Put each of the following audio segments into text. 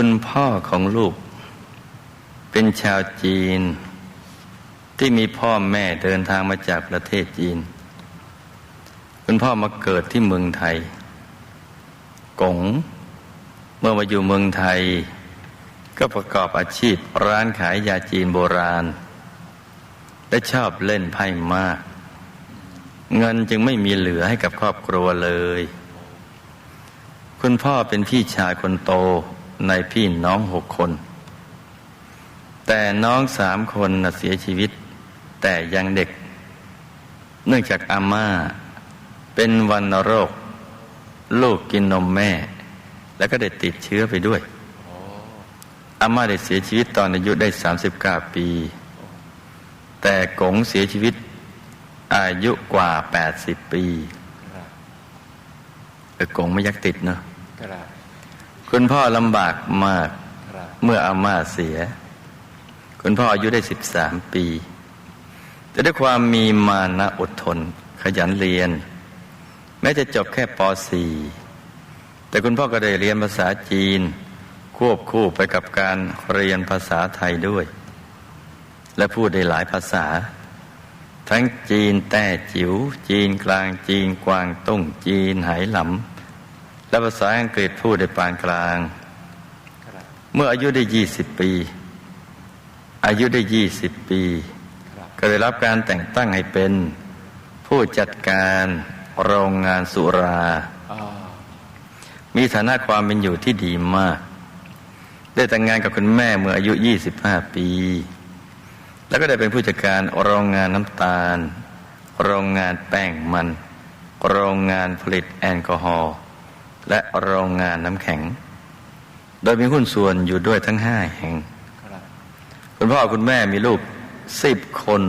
คุณพ่อของลูก เป็นชาวจีน ที่มีพ่อแม่เดินทางมาจากประเทศจีน คุณพ่อมาเกิดที่เมืองไทย กง เมื่อมาอยู่เมืองไทย ก็ประกอบอาชีพร้านขายยาจีนโบราณ และชอบเล่นไพ่มาก เงินจึงไม่มีเหลือให้กับครอบครัวเลย คุณพ่อเป็นพี่ชายคนโต ในพี่น้องหกคน แต่น้องสามคนน่ะเสียชีวิต แต่ยังเด็ก เนื่องจากอาม่า เป็นวันโรค ลูกกินนมแม่ แล้วก็ได้ติดเชื้อไปด้วยอาม่าได้เสียชีวิตตอนอายุได้ 39 ปี แต่กงเสียชีวิตอายุกว่า 80 ปีเออกงไม่ยักติดเนาะ ครับคุณพ่อลำบากมากครับเมื่ออาม่าเสีย คุณพ่ออายุได้13ปี แต่ด้วยความมีมานะอดทน ขยันเรียน แม้จะจบแค่ป .4 แต่คุณพ่อก็ได้เรียนภาษาจีน ควบคู่ไปกับการเรียนภาษาไทยด้วย และพูดได้หลายภาษา ทั้งจีนแต้จิ๋วจีนกลางจีนกวางตุ้งจีนไหหลำ และภาษาอังกฤษพูดได้ปานกลางครับเมื่ออายุได้ยี่สิบปี อายุได้ยี่สิบปีครับก็ได้รับการแต่งตั้งให้เป็น ผู้จัดการโรงงานสุราอ๋อมีฐานะความเป็นอยู่ที่ดีมาก ได้แต่งงานกับคุณแม่เมื่ออายุ 25 ปี แล้วก็ได้เป็นผู้จัดการโรงงานน้ำตาล โรงงานแป้งมัน โรงงานผลิตแอลกอฮอล์ และโรงงานน้ำแข็ง โดยมีหุ้นส่วนอยู่ด้วยทั้งห้าแห่ง คุณพ่อคุณแม่มีลูกสิบคน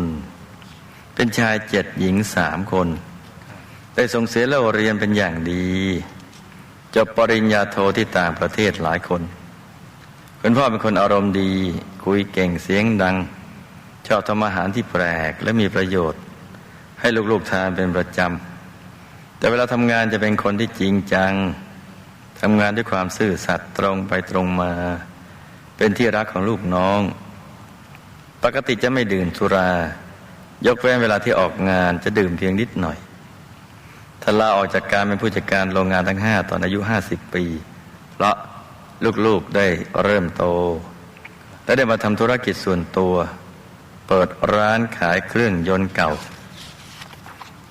เป็นชายเจ็ดหญิงสามคน ได้ส่งเสียเราเรียนเป็นอย่างดีจบปริญญาโทที่ต่างประเทศหลายคน คุณพ่อเป็นคนอารมณ์ดี คุยเก่งเสียงดัง ชอบทำอาหารที่แปลกและมีประโยชน์ ให้ลูกๆทานเป็นประจำแต่เวลาทำงานจะเป็นคนที่จริงจัง ทำงานด้วยความซื่อสัตย์ตรงไปตรงมา เป็นที่รักของลูกน้อง ปกติจะไม่ดื่มสุรา ยกเว้นเวลาที่ออกงานจะดื่มเพียงนิดหน่อยท่านลาออกจากการเป็นผู้จัดการโรงงานทั้งห้าตอนอายุห้าสิบปีเพราะลูกๆได้เริ่มโต และได้มาทำธุรกิจส่วนตัว เปิดร้านขายเครื่องยนต์เก่า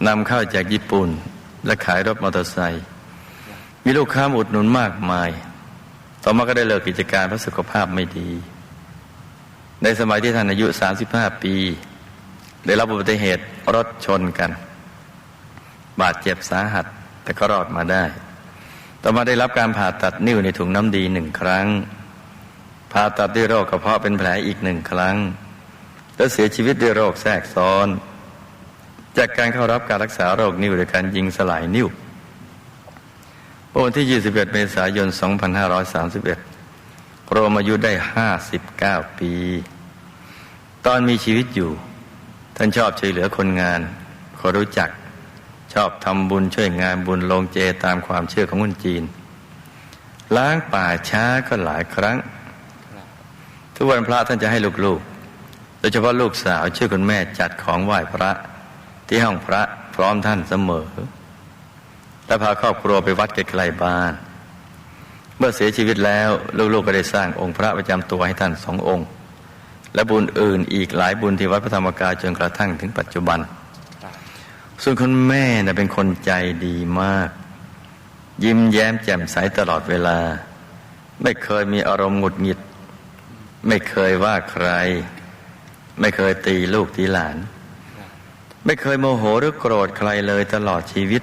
นำเข้าจากญี่ปุ่นและขายรถมอเตอร์ไซค์ มีลูกค้ามาอุดหนุนมากมาย ต่อมาก็ได้เลิกกิจการเพราะสุขภาพไม่ดี ในสมัยที่ท่านอายุ 35 ปี ได้รับอุบัติเหตุรถชนกัน บาดเจ็บสาหัสแต่ก็รอดมาได้ ต่อมาได้รับการผ่าตัดนิ้วในถุงน้ำดีหนึ่งครั้ง ผ่าตัดด้วยโรคกระเพาะเป็นแผลอีกหนึ่งครั้ง และเสียชีวิตด้วยโรคแทรกซ้อน จากการเข้ารับการรักษาโรคนิ้วโดยการยิงสลายนิ้ว วันที่ 21 เมษายน 2531 โรมอายุได้ 59 ปี ตอนมีชีวิตอยู่ ท่านชอบช่วยเหลือคนงานขอรู้จัก ชอบทำบุญช่วยงานบุญลงเจตามความเชื่อของคนจีน ล้างป่าช้าก็หลายครั้ง ทุกวันพระท่านจะให้ลูกๆ โดยเฉพาะลูกสาวช่วยคุณแม่จัดของไหว้พระที่ห้องพระพร้อมท่านเสมอ และพาครอบครัวไปวัดใกล้ๆบ้าน เมื่อเสียชีวิตแล้วลูกๆก็ได้สร้างองค์พระประจำตัวให้ท่านสององค์ และบุญอื่นอีกหลายบุญที่วัดพระธรรมกายจนกระทั่งถึงปัจจุบัน ส่วนคุณแม่นะเป็นคนใจดีมาก ยิ้มแย้มแจ่มใสตลอดเวลา ไม่เคยมีอารมณ์หงุดหงิด ไม่เคยว่าใคร ไม่เคยตีลูกตีหลาน ไม่เคยโมโหหรือโกรธใครเลยตลอดชีวิต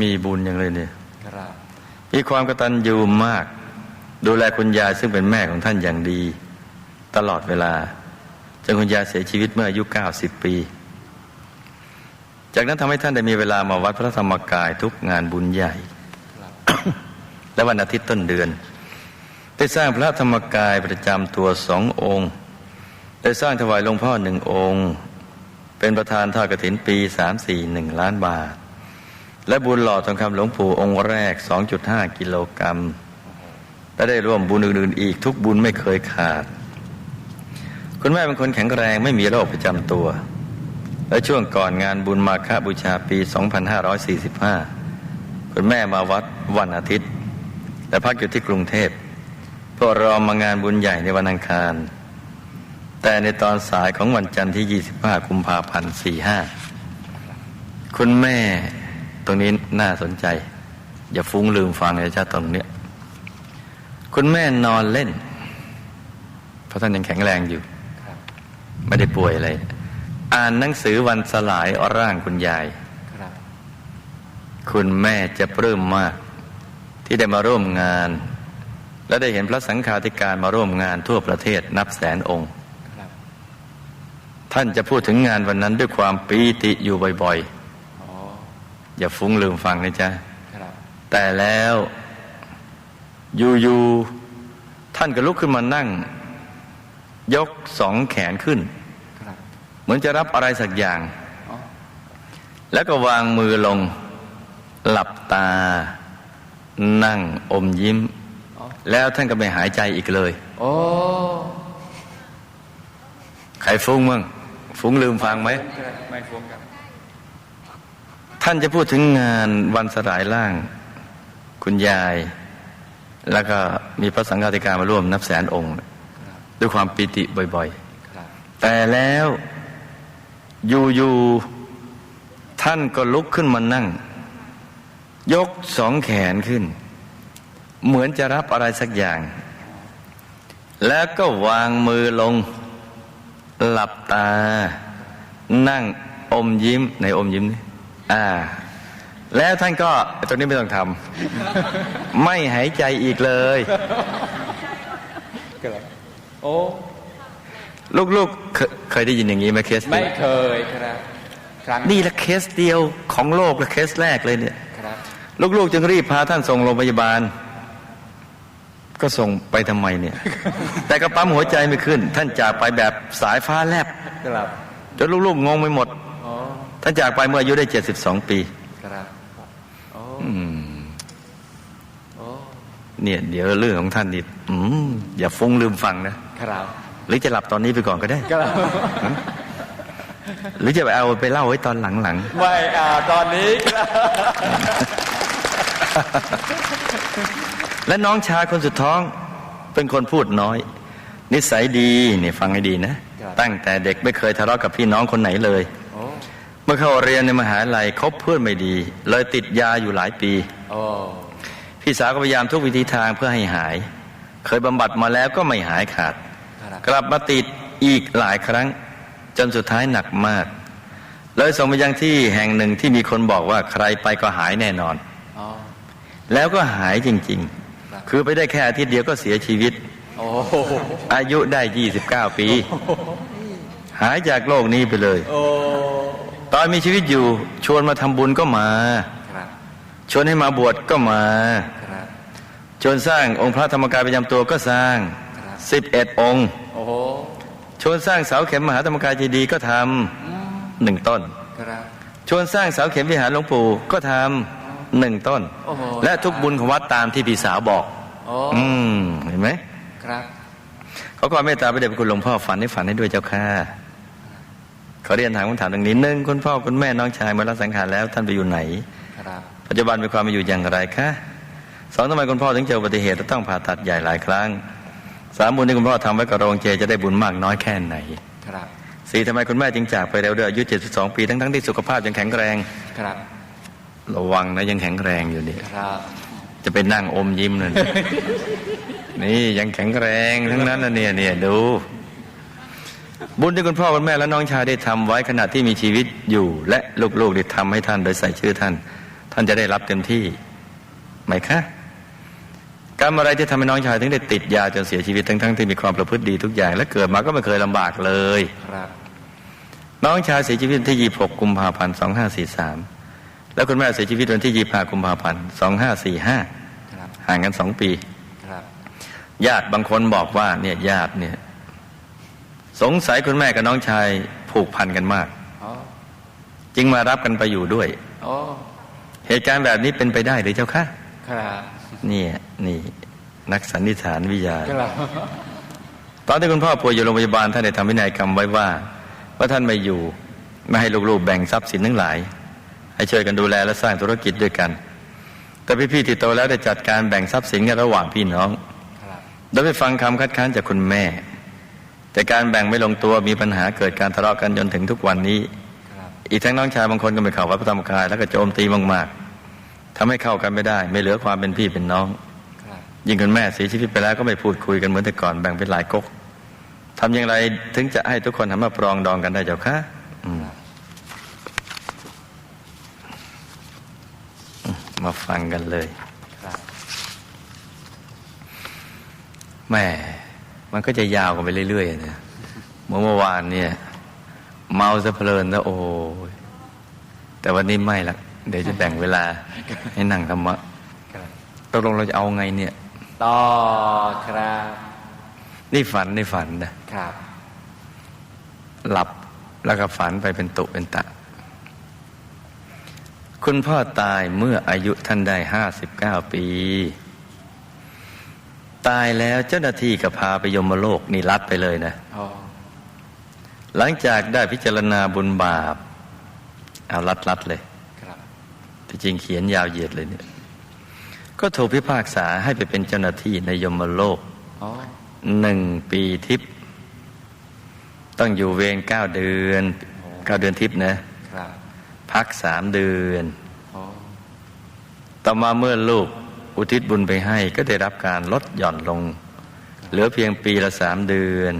มีบุญอย่างเลยเนี่ยครับมีความกตัญญูมาก ดูแลคุณยายซึ่งเป็นแม่ของท่านอย่างดี ตลอดเวลาจนคุณยายเสียชีวิตเมื่ออายุ90 ปี จากนั้นทำให้ท่านได้มีเวลามาวัดพระธรรมกายทุกงานบุญใหญ่ครับและวันอาทิตย์ต้นเดือน ได้สร้างพระธรรมกายประจำตัวสององค์ ได้สร้างถวายหลวงพ่อหนึ่งองค์ เป็นประธานทอดกฐินปีสามสี่หนึ่งล้านบาท และบุญหล่อทองคำหลวงปู่องค์แรก 2.5 กิโลกรัม และได้ร่วมบุญอื่นๆ อีกทุกบุญไม่เคยขาด คุณแม่เป็นคนแข็งแรงไม่มีโรคประจำตัว และช่วงก่อนงานบุญมาฆบูชาปี 2545 คุณแม่มาวัดวันอาทิตย์ และพักอยู่ที่กรุงเทพเพื่อรอมางานบุญใหญ่ในวันอังคาร แต่ในตอนสายของวันจันทร์ที่ 25 กุมภาพันธ์ 45 คุณแม่ ตรงนี้น่าสนใจ อย่าฟุ้งลืมฟังเลยจ้าตรงเนี้ยคุณแม่นอนเล่น เพราะท่านยังแข็งแรงอยู่ครับไม่ได้ป่วยอะไร อ่านหนังสือวันสลายร่างคุณยายครับคุณแม่จะปลื้มมาก ที่ได้มาร่วมงาน และได้เห็นพระสังฆาธิการมาร่วมงานทั่วประเทศนับแสนองค์ครับท่านจะพูดถึงงานวันนั้นด้วยความปีติอยู่บ่อยอ๋อๆ อย่าฟุ้งลืมฟังนะจ๊ะครับแต่แล้วอยู่ๆท่านก็ลุกขึ้นมานั่ง ยกสองแขนขึ้นครับเหมือนจะรับอะไรสักอย่างอ๋อแล้วก็วางมือลง หลับตา นั่งอมยิ้มอ๋อแล้วท่านก็ไม่หายใจอีกเลย โอ้ใครฟุ้งมั่งฟุ้งลืมฟังไหมไม่ฟุ้งครับ ท่านจะพูดถึงงานวันสลายร่าง คุณยาย แล้วก็มีพระสังฆาธิการมาร่วมนับแสนองค์ครับด้วยความปิติบ่อยครับๆแต่แล้วอยู่ๆท่านก็ลุกขึ้นมานั่ง ยกสองแขนขึ้น เหมือนจะรับอะไรสักอย่าง แล้วก็วางมือลง หลับตา นั่งอมยิ้มในอมยิ้มนี่ อ่า แล้วท่านก็ตรงนี้ไม่ต้องทำไม่หายใจอีกเลยครับโอ้ลูกๆเคยเคยได้ยินอย่างนี้ไหมเคสไม่นี้เคยครับครั้งนี่ละเคสเดียวของโลกและเคสแรกเลยเนี่ยครับลูกๆจึงรีบพาท่านส่งโรงพยาบาล ก็ส่งไปทำไมเนี่ย แต่ก็ปั๊มหัวใจไม่ขึ้น ท่านจากไปแบบสายฟ้าแลบครับจนลูกๆงงไปหมดอ๋อ ท่านจากไปเมื่ออายุได้72ปีครับโอ้อืมโอ้เนี่ย เดี๋ยวเรื่องของท่านนี่อืมอย่าฟุ้งลืมฟังนะครับหรือจะหลับตอนนี้ไปก่อนก็ได้ครับหรือจะไปเอาไปเล่าไว้ตอนหลังไม่อ่าตอนนี้ครับๆและน้องชายคนสุดท้องเป็นคนพูดน้อย นิสัยดีเนี่ยฟังให้ดีนะ ตั้งแต่เด็กไม่เคยทะเลาะกับพี่น้องคนไหนเลยโอ้ เมื่อเข้าเรียนในมหาลัยคบเพื่อนไม่ดี เลยติดยาอยู่หลายปีโอ้พี่สาวก็พยายามทุกวิธีทางเพื่อให้หาย เคยบำบัดมาแล้วก็ไม่หายขาดครับกลับมาติดอีกหลายครั้ง จนสุดท้ายหนักมาก เลยส่งไปยังที่แห่งหนึ่งที่มีคนบอกว่าใครไปก็หายแน่นอนอ๋อแล้วก็หายจริงครับๆคือไปได้แค่อาทิตย์เดียวก็เสียชีวิตโอ้อายุได้ 29 ปี หายจากโลกนี้ไปเลยโอ้ ตอนมีชีวิตอยู่ ชวนมาทำบุญก็มาครับชวนให้มาบวชก็มาครับชวนสร้างองค์พระธรรมกายประจำตัวก็สร้างครับสิบเอ็ดองค์โอ้โหชวนสร้างเสาเข็มมหาธรรมกายเจดีย์ก็ทำหนึ่งต้นครับชวนสร้างเสาเข็มวิหารหลวงปู่ก็ทำหนึ่งต้นโอ้โหและทุกบุญของวัดตามที่พี่สาวบอกโอ้อืมเห็นไหมครับเขาก็เมตตาไปเด็จคุณหลวงพ่อฝันให้ฝันให้ด้วยเจ้าค่ะเขาเรียนถามคำถามตรงนี้หนึ่งคุณพ่อคุณแม่น้องชายมารับสังขารแล้วท่านไปอยู่ไหนครับปัจจุบันมีความเป็นอยู่อย่างไรคะสองทำไมคุณพ่อถึงเจออุบัติเหตุและต้องผ่าตัดใหญ่หลายครั้งสามบุญที่คุณพ่อทำไว้กับโรงเจจะได้บุญมากน้อยแค่ไหนครับสี่ทำไมคุณแม่จึงจากไปเร็วด้วยอายุ 72 ปีทั้งๆที่สุขภาพยังแข็งแรงครับ ระวังนะยังแข็งแรงอยู่นี่ครับจะไปนั่งอมยิ้มนั่นนี่ยังแข็งแรงทั้งนั้นนะเนี่ยเนี่ยดู บุญที่คุณพ่อคุณแม่และน้องชายได้ทำไว้ขณะที่มีชีวิตอยู่ และลูกๆได้ทำให้ท่านโดยใส่ชื่อท่าน ท่านจะได้รับเต็มที่ไหมคะกรรมอะไรที่ทำให้น้องชายถึงได้ติดยาจนเสียชีวิตทั้งๆที่มีความประพฤติดีทุกอย่าง และเกิดมาก็ไม่เคยลำบากเลยครับ น้องชายเสียชีวิตวันที่ 26 กุมภาพันธ์ 2543 แล้วคุณแม่เสียชีวิตวันที่ 25 กุมภาพันธ์ 2545ครับห่างกันสองปีครับญาติบางคนบอกว่าเนี่ยญาติเนี่ย สงสัยคุณแม่กับน้องชายผูกพันกันมากอ๋อจึงมารับกันไปอยู่ด้วยโอ้เหตุการณ์แบบนี้เป็นไปได้หรือเจ้าคะครับเนี่ยนี่ นักสันนิษฐานวิทยาครับตอนที่คุณพ่อป่วยอยู่โรงพยาบาลท่านได้ทำวินัยกรรมไว้ว่า ว่าท่านไม่อยู่ไม่ให้ลูกๆแบ่งทรัพย์สินทั้งหลาย ให้ช่วยกันดูแลและสร้างธุรกิจด้วยกัน แต่พี่ๆที่โตแล้วได้จัดการแบ่งทรัพย์สินกันระหว่างพี่น้องครับโดยไปฟังคำคัดค้านจากคุณแม่ แต่การแบ่งไม่ลงตัวมีปัญหาเกิดการทะเลาะกันจนถึงทุกวันนี้ครับอีกทั้งน้องชายบางคนก็ไปเข้าวัดพระธรรมกาย แล้วก็โจมตีมากๆทำให้เข้ากันไม่ได้ ไม่เหลือความเป็นพี่เป็นน้องครับยิ่งคุณแม่เสียชีวิตไปแล้วก็ไม่พูดคุยกันเหมือนแต่ก่อนแบ่งเป็นหลายก๊กทำอย่างไรถึงจะให้ทุกคนหันมาปรองดองกันได้เจ้าคะอืมมาฟังกันเลยครับแม่ มันก็จะยาวกันไปเรื่อยๆนะเมื่อเมื่อวานเนี่ย เมาซะเพลินแล้วโอ้ยแต่วันนี้ไม่ละเดี๋ยวจะแบ่งเวลาให้นั่งธรรมะครับตกลงเราจะเอาไงเนี่ย ต่อครับ นี่ฝันนี่ฝันนะครับ หลับแล้วก็ฝันไปเป็นตุเป็นตะ คุณพ่อตายเมื่ออายุท่านได้ห้าสิบเก้าปี ตายแล้วเจ้าหน้าที่ก็พาไปยมโลกนี่รัดไปเลยนะอ๋อหลังจากได้พิจารณาบุญบาป เอารัดรัดๆเลยครับที่จริงเขียนยาวเหยียดเลยเนี่ย ก็ถูกพิพากษาให้ไปเป็นเจ้าหน้าที่ในยมโลกอ๋อหนึ่งปีทิพย์ต้องอยู่เวรเก้าเดือนเก้าเดือนทิพย์นะครับพักสามเดือนอ๋อต่อมาเมื่อลูก อุทิศบุญไปให้ก็ได้รับการลดหย่อนลง เหลือเพียงปีละสามเดือน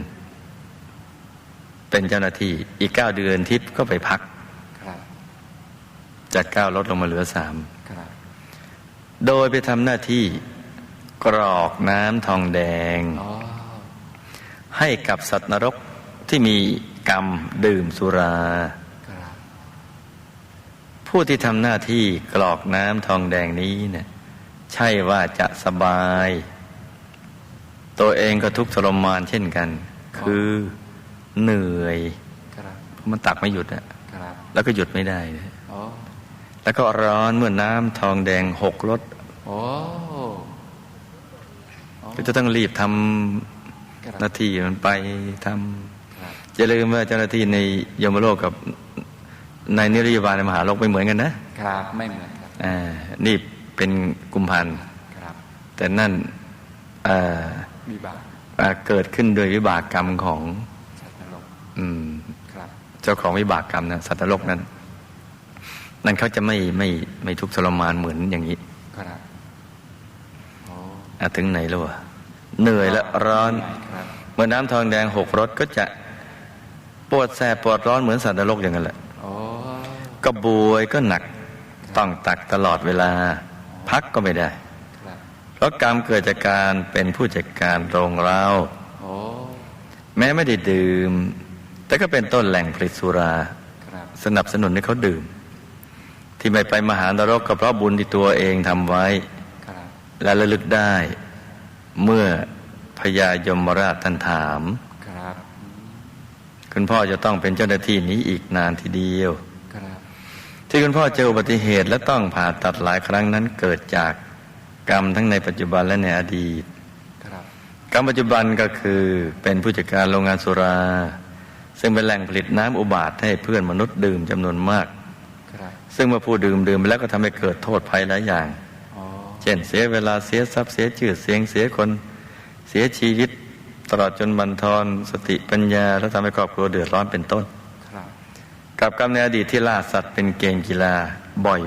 เป็นเจ้าหน้าที่อีกเก้าเดือนทิพย์ก็ไปพักครับจากเก้าลดลงมาเหลือสามโดยไปทำหน้าที่กรอกน้ำทองแดง ให้กับสัตว์นรกที่มีกรรมดื่มสุรารผู้ที่ทำหน้าที่กรอกน้ำทองแดงนี้เนี่ย ใช่ว่าจะสบาย ตัวเองก็ทุกข์ทรมานเช่นกัน คือเหนื่อยครับมันตักไม่หยุดอะครับแล้วก็หยุดไม่ได้นะอ๋อแล้วก็ร้อนเมื่อน้ำทองแดงหกรถโอ้ก็จะต้องรีบทครัำบหน้าที่มันไปทครับำอย่าลืมว่าเจ้าหน้าที่ในยมโลกกับในนิรยาบาลในมหาโลกไม่เหมือนกันนะ ครับ ไม่เหมือนครับอ่านี่ เป็นกุมพันธ์ครับแต่นั่นเอ่อมีบาปอ่าเกิดขึ้นโดยวิบากกรรมของสัตว์นรกอืมครับเจ้าของวิบากกรรมนะสัตว์นรกนั้น นั่นเขาจะไม่ไม่ไม่ทุกข์ทรมานเหมือนอย่างนี้ครับโอ้อะถึงไหนแล้ววะเหนื่อยและร้อนครับเมื่อน้ำทองแดงหกรถก็จะปวดแสบปวดร้อนเหมือนสัตว์นรกอย่างนั้นแหละโอ้ก็บวยก็หนักต้องตักตลอดเวลา พักก็ไม่ได้ครับเพราะกรรมเกิดจากการเป็นผู้จัดการโรงเราโอ้แม้ไม่ได้ดื่ม แต่ก็เป็นต้นแหล่งผลิตสุราครับสนับสนุนให้เขาดื่ม ที่ไม่ไปมหานรกก็เพราะบุญที่ตัวเองทำไว้ครับและระลึกได้ เมื่อพญายมราชท่านถามครับคุณพ่อจะต้องเป็นเจ้าหน้าที่นี้อีกนานทีเดียวครับ ที่คุณพ่อเจออุบัติเหตุและต้องผ่าตัดหลายครั้งนั้นเกิดจากกรรมทั้งในปัจจุบันและในอดีตครับกรรมปัจจุบันก็คือเป็นผู้จัดการโรงงานสุรา ซึ่งเป็นแหล่งผลิตน้ำอุบาทให้เพื่อนมนุษย์ดื่มจำนวนมากครับซึ่งเมื่อผู้ดื่มดื่มไปแล้วก็ทำให้เกิดโทษภัยหลายอย่างโอ้เช่นเสียเวลาเสียทรัพย์เสียชื่อเสียงเสียคนเสียชีวิต ตลอดจนบันทอนสติปัญญา และทำให้ครอบครัวเดือดร้อนเป็นต้นครับ กับกรรมในอดีตที่ล่าสัตว์เป็นเกมกีฬาบ่อย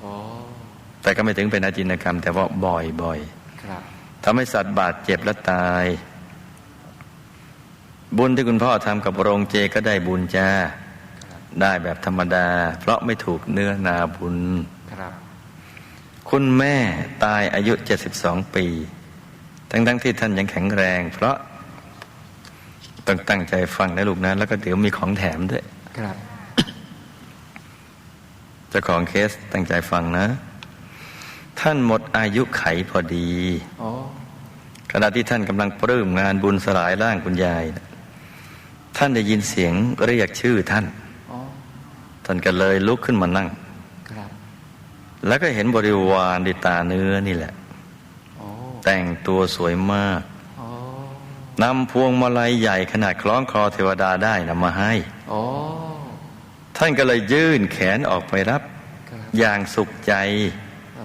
โอ้ๆแต่ก็ไม่ถึงเป็นอาจินกรรม แต่ว่าบ่อยครับๆทำให้สัตว์บาดเจ็บและตาย บุญที่คุณพ่อทำกับโรงเจก็ได้บุญจ้าครับได้แบบธรรมดา เพราะไม่ถูกเนื้อนาบุญครับคุณแม่ตายอายุ 72 ปี ทั้งๆที่ท่านยังแข็งแรง เพราะต้องตั้งใจฟังนะลูกนะ แล้วก็เดี๋ยวมีของแถมด้วย ครับเจ้าของเคสตั้งใจฟังนะ ท่านหมดอายุไขพอดีโอ้ขณะที่ท่านกำลังปลื้มงานบุญสลายร่างคุณยายนะท่านได้ยินเสียงเรียกชื่อท่านโอ้ท่านก็เลยลุกขึ้นมานั่งครับแล้วก็เห็นบริวารในตาเนื้อนี่แหละโอ้แต่งตัวสวยมากโอ้นำพวงมาลัยใหญ่ขนาดคล้องคอเทวดาได้นำมาให้โอ้ ท่านก็เลยยื่นแขนออกไปรับครับอย่างสุขใจโอ้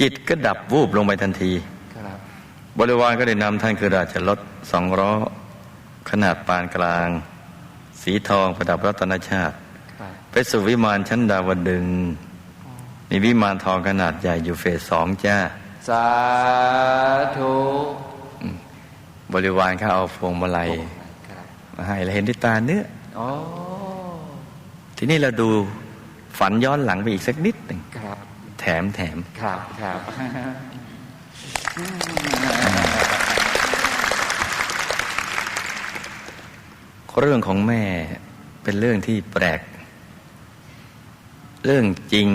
จิตก็ดับวูบลงไปทันทีครับบริวารก็ได้นำท่านคือราชรถสองล้อขนาดปานกลาง สีทองประดับรัตนชาติครับไปสู่วิมานชั้นดาวดึงส์มีวิมานทองขนาดใหญ่อยู่เฟสสองจ้า สาธุบริวารเขาเอาพวงมาลัยครับมาให้เราเห็นด้วยตาเนื้อโอ้ ทีนี้เราดูฝันย้อนหลังไปอีกสักนิดหนึ่งครับแถมแถมครับครับเรื่องของแม่เป็นเรื่องที่แปลก เรื่องจริง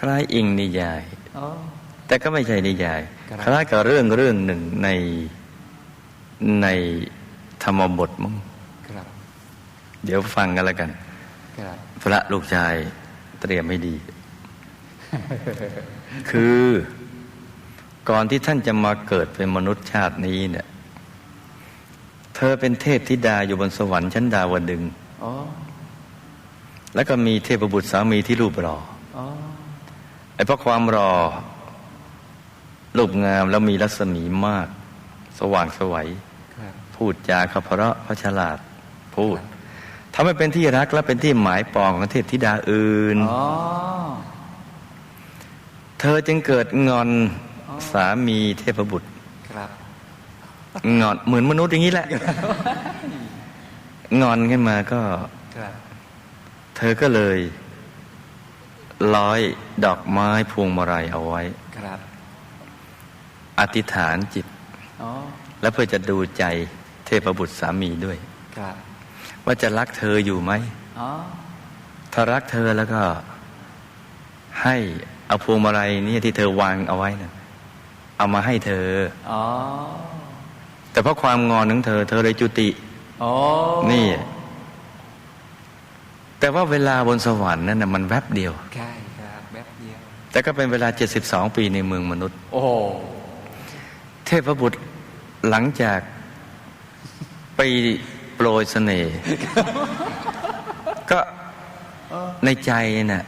คล้ายอิงนิยายโอ้แต่ก็ไม่ใช่นิยายครับคล้ายกับเรื่องเรื่องหนึ่งในในธรรมบทมั้งครับ เดี๋ยวฟังกันแล้วกันครับพระลูกชายเตรียมให้ดี คือก่อนที่ท่านจะมาเกิดเป็นมนุษย์ชาตินี้เนี่ย เธอเป็นเทพธิดาอยู่บนสวรรค์ชั้นดาวดึงส์โอ้แล้วก็มีเทพบุตรสามีที่รูปหล่อโอ้ไอ้เพราะความรอรูปงามแล้วมีรัศมีมาก สว่างไสวัยครับพูดจาเขาเพราะเพราะฉลาด พูด ทำให้เป็นที่รักและเป็นที่หมายปองของเทพธิดาอื่นอ๋อเธอจึงเกิดงอนสามีเทพบุตรครับงอนเหมือนมนุษย์อย่างนี้แหละ งอนขึ้นมาก็ครับเธอก็เลยร้อยดอกไม้พวงมาลัยเอาไว้ครับอธิษฐานจิตอ๋อและเพื่อจะดูใจเทพบุตรสามีด้วยครับ ว่าจะรักเธออยู่ไหมอ๋อถ้ารักเธอแล้วก็ ให้เอาพวงมาลัยนี่ที่เธอวางเอาไว้นะเอามาให้เธออ๋อแต่เพราะความงอนของเธอ เธอเลยจุติโอ้นี่ แต่ว่าเวลาบนสวรรค์นั่นนะมันแวบเดียวใช่ครับแป๊บเดียว แต่ก็เป็นเวลา72ปีในเมืองมนุษย์ โอ้โหเทพบุตรหลังจากไปโป รยเสน่ห์ก็ในใจน่ะ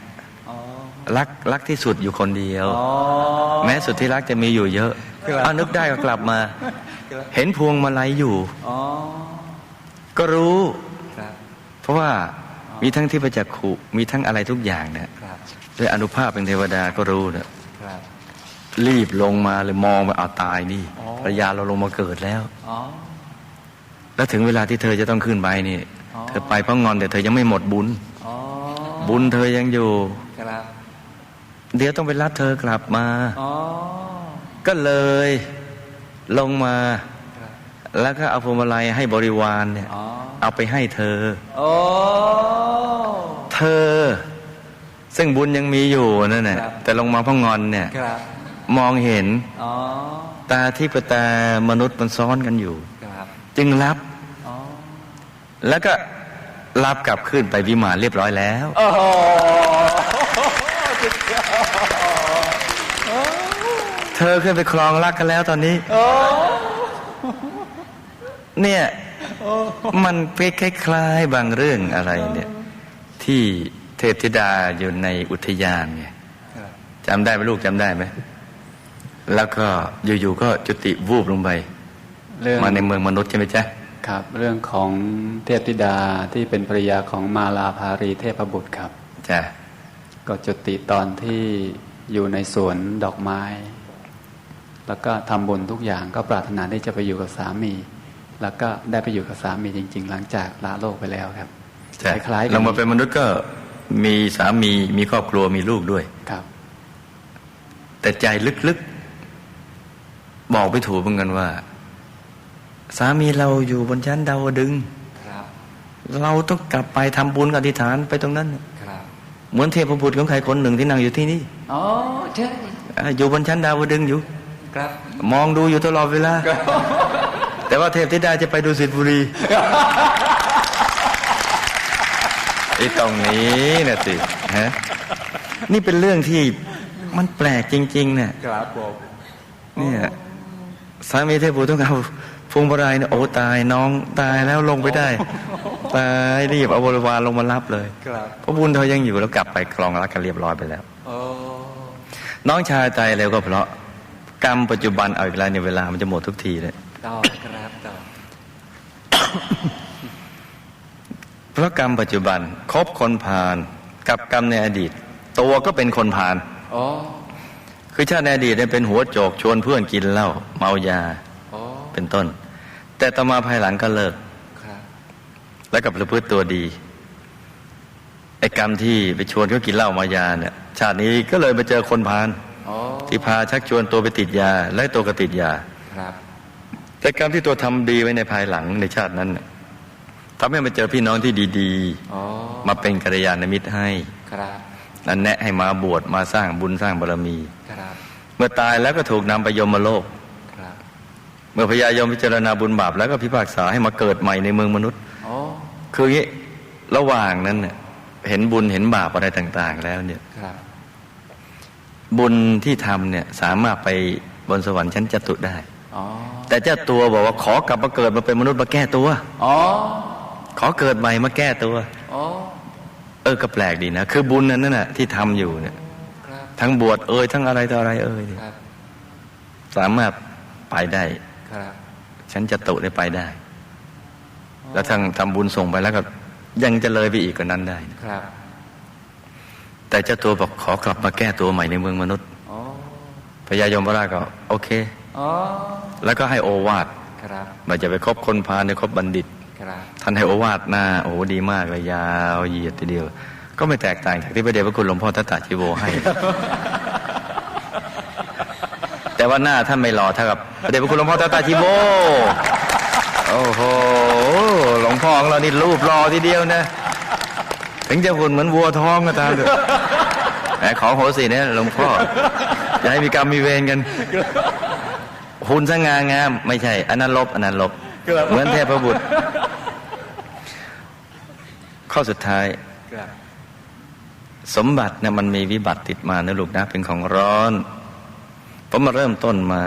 อ๋อรักรักที่สุดอยู่คนเดียวอ๋อแม้สุดที่รักจะมีอยู่เยอะครับเอานึกได้ก็กลับมา เห็นพวงมาลัยอยู่อ๋อก็รู้ครับเพราะว่ามีทั้งที่ประจักขุมีทั้งอะไรทุกอย่างเนี่ยครับด้วยอนุภาพเป็นเทวดาก็รู้เนี่ยครับรีบลงมาเลยมองไปเอาตายนี่อ๋อภรรยาเราลงมาเกิดแล้วอ๋อ แล้วถึงเวลาที่เธอจะต้องขึ้นไปนี่อ๋อเธอไปเพราะงอนแต่เธอยังไม่หมดบุญอ๋อบุญเธอยังอยู่ครับเดี๋ยวต้องไปรับเธอกลับมาอ๋อก็เลยลงมาครับแล้วก็เอาพวงมาลัยให้บริวารเนี่ยอ๋อเอาไปให้เธอโอ้เธอ ซึ่งบุญยังมีอยู่นั่นแหละครับแต่ลงมาเพราะงอนเนี่ยครับมองเห็นอ๋อตาที่ประตามนุษย์มันซ้อนกันอยู่ครับ จึงรับอ๋อแล้วก็รับกลับขึ้นไปวิมานเรียบร้อยแล้วโอ้โหเธอขึ้นไปครองรักกันแล้วตอนนี้โอ้เนี่ยมันเป็นคล้ายๆบางเรื่องอะไรเนี่ย ที่เทพธิดาอยู่ในอุทยานไงครับจำได้ไหมลูกจำได้ไหมแล้วก็อยู่ๆก็จุติวูบลงไป เรื่องมาในเมืองมนุษย์ใช่ไหมจ๊ะครับ เรื่องของเทพธิดาที่เป็นภรรยาของมาลาภารีเทพบุตรครับจ้ะก็จุติตอนที่อยู่ในสวนดอกไม้ แล้วก็ทำบุญทุกอย่างก็ปรารถนาที่จะไปอยู่กับสามี แล้วก็ได้ไปอยู่กับสามีจริง ๆ หลังจากลาโลกไปแล้วครับจ้ะคล้ายๆกัลงมาเป็นมนุษย์ก็มีสามีมีครอบครัวมีลูกด้วยครับ แต่ใจลึกๆ บอกไม่ถูกเหมือนกันว่า สามีเราอยู่บนชั้นดาวดึงส์ครับเราต้องกลับไปทำบุญกับอธิษฐานไปตรงนั้นครับเหมือนเทพบุตรของใครคนหนึ่งที่นั่งอยู่ที่นี่อ๋อใช่อ่าอยู่บนชั้นดาวดึงส์อยู่ครับ มองดูอยู่ตลอดเวลา แต่ว่าเทพธิดาจะไปดูสิทธิบุรีไอ้ตรงนี้นะสิฮะนี่เป็นเรื่องที่มันแปลกจริง ๆ เนี่ยครับผมเนี่ยสามีเทพบุตรต้องเอา พวงมาลัยเนี่ยโอ้ตายน้องตายแล้วลงไปได้ ตายรีบเอาบริวารลงมารับเลยครับเพราะบุญเธอยังอยู่แล้วกลับไปคลองรักกันเรียบร้อยไปแล้วโอ้น้องชายตายเร็วก็เพราะกรรมปัจจุบันเอาอีกแล้วเนี่ยเวลามันจะหมดทุกทีเลยต่อครับต่อเพราะกรรมปัจจุบันคบคนพาลกับกรรมในอดีต ตัวก็เป็นคนพาลโอ้คือชาติในอดีตเนี่ยเป็นหัวโจกชวนเพื่อนกินเหล้าเมายาโอ้เป็นต้น แต่ต่อมาภายหลังก็เลิกครับแล้วก็ประพฤติตัวดีไอ้กรรมที่ไปชวนเขากินเหล้าเมายาเนี่ย ชาตินี้ก็เลยไปเจอคนพาลโอ้ที่พาชักชวนตัวไปติดยา และตัวก็ติดยาครับแต่กรรมที่ตัวทำดีไว้ในภายหลังในชาตินั้นน่ะทำให้มาเจอพี่น้องที่ดีโอ้ๆมาเป็นกัลยาณมิตรให้ครับและแนะให้มาบวชมาสร้างบุญสร้างบารมีครับเมื่อตายแล้วก็ถูกนำไปยมโลกครับ เมื่อพญายมพิจารณาบุญบาปแล้วก็พิพากษาให้มาเกิดใหม่ในเมืองมนุษย์โอ้คืออย่างนี้ระหว่างนั้นเนี่ยเห็นบุญเห็นบาปอะไรต่าง ๆ แล้วเนี่ยครับบุญที่ทำเนี่ยสามารถไปบนสวรรค์ชั้นจตุได้อ๋อแต่เจ้าตัวบอกว่าขอกลับมาเกิดมาเป็นมนุษย์มาแก้ตัวอ๋อขอเกิดใหม่มาแก้ตัวโอ้เออก็แปลกดีนะ คือบุญนั้นน่ะที่ทำอยู่เนี่ยครับทั้งบวชเอ่ยทั้งอะไรต่ออะไรเอ่ยเนี่ยครับสามารถไปได้ ครับชั้นจตุได้ไปได้ แล้วทางทำบุญส่งไปแล้วก็ยังจะเลยไปอีกกว่านั้นได้ครับ แต่เจ้าตัวบอกขอกลับมาแก้ตัวใหม่ในเมืองมนุษย์โอ้พญายมราชก็ โอเคอ๋อแล้วก็ให้โอวาทครับมาจะไปคบคนพาลในคบบัณฑิตครับท่านให้โอวาทหน้าโอ้โหดีมากเลยยาวเหยียดทีเดียว ก็ไม่แตกต่างจากที่พระเดชพระคุณหลวงพ่อทัตตาชิโวให้ แต่ว่าหน้าท่านไม่หล่อเท่ากับพระ เดชพระคุณหลวงพ่อทัตตาชิโวโอ้โห หลวงพ่อของเรานี่รูปหล่อทีเดียวนะ ถึงจะหุ่นเหมือนวัวท้องก็ตามเถอะแหมของโหสิเนี่ยหลวงพ่อ อย่าให้มีกรรมมีเวรกัน หุ่นสง่างาม ไม่ใช่ อันนั้นลบ อันนั้นลบ เหมือนเทพบุตร ข้อสุดท้ายสมบัติเนี่ยมันมีวิบัติติดมานะลูกนะเป็นของร้อนผมมาเริ่มต้นมา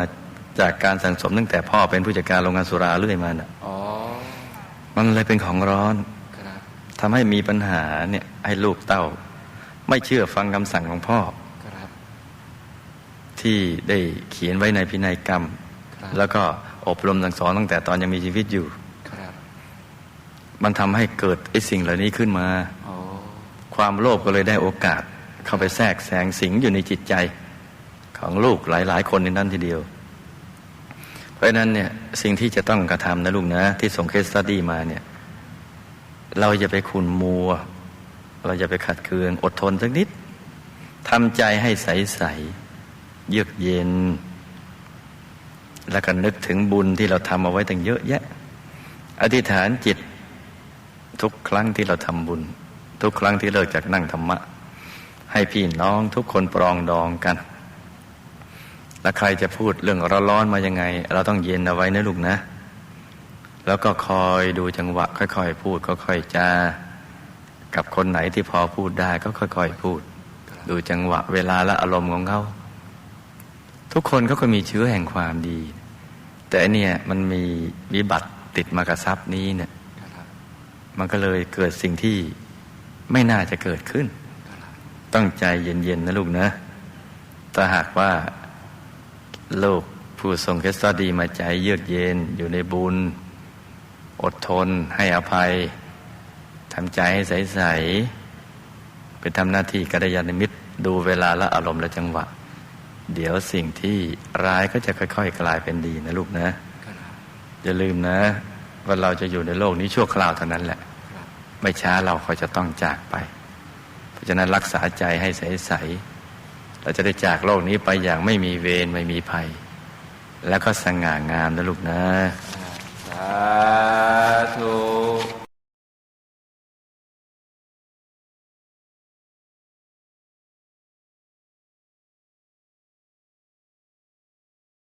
จากการสั่งสมตั้งแต่พ่อเป็นผู้จัดการโรงงานสุราเรื่อยมาน่ะอ๋อมันเลยเป็นของร้อนครับทำให้มีปัญหาเนี่ยให้ลูกเต้า ไม่เชื่อฟังคำสั่งของพ่อครับที่ได้เขียนไว้ในพินัยกรรมครับแล้วก็อบรมสั่งสอนตั้งแต่ตอนยังมีชีวิตอยู่ครับมันทำให้เกิดไอ้สิ่งเหล่านี้ขึ้นมาโอ้ความโลภก็เลยได้โอกาส เข้าไปแทรกแซงสิงอยู่ในจิตใจ ของลูกหลาย ๆ คนในนั้นทีเดียว เพราะนั้นเนี่ยสิ่งที่จะต้องกระทำนะลูกนะ ที่ส่งเคสสตดี้มาเนี่ย เราอย่าไปขุนมัว เราอย่าไปขัดเคือง อดทนสักนิดทำใจให้ใสๆเยือกเย็น แล้วก็นึกถึงบุญที่เราทำเอาไว้ตั้งเยอะแยะ อธิษฐานจิต ทุกครั้งที่เราทำบุญ ทุกครั้งที่เลิกจากนั่งธรรมะ ให้พี่น้องทุกคนปรองดองกัน แล้วใครจะพูดเรื่องร้อนๆมายังไง เราต้องเย็นเอาไว้นะลูกนะ แล้วก็คอยดูจังหวะ ค่อยๆพูดค่อยๆจากับคนไหนที่พอพูดได้ก็ค่อยๆพูด ดูจังหวะเวลาและอารมณ์ของเขาทุกคนเขาก็มีเชื้อแห่งความดี แต่เนี่ยมันมีวิบัติติดมากับทรัพย์นี้เนี่ยมันก็เลยเกิดสิ่งที่ไม่น่าจะเกิดขึ้นต้องใจเย็นๆนะลูกนะถ้าหากว่า ลูกผู้ทรงเคสตอดีมาใจเยือกเย็นอยู่ในบุญ อดทนให้อภัยทำใจให้ใสๆเป็นทำหน้าที่กัลยาณมิตรดูเวลาและอารมณ์และจังหวะ เดี๋ยวสิ่งที่ร้ายก็จะค่อยๆ กลายเป็นดีนะลูกนะอย่าลืมนะว่าเราจะอยู่ในโลกนี้ชั่วคราวเท่านั้นแหละ ไม่ช้าเราก็จะต้องจากไป เพราะฉะนั้นรักษาใจให้ใสๆ เราจะได้จากโลกนี้ไปอย่างไม่มีเวรไม่มีภัย แล้วก็สง่างามนะลูกนะ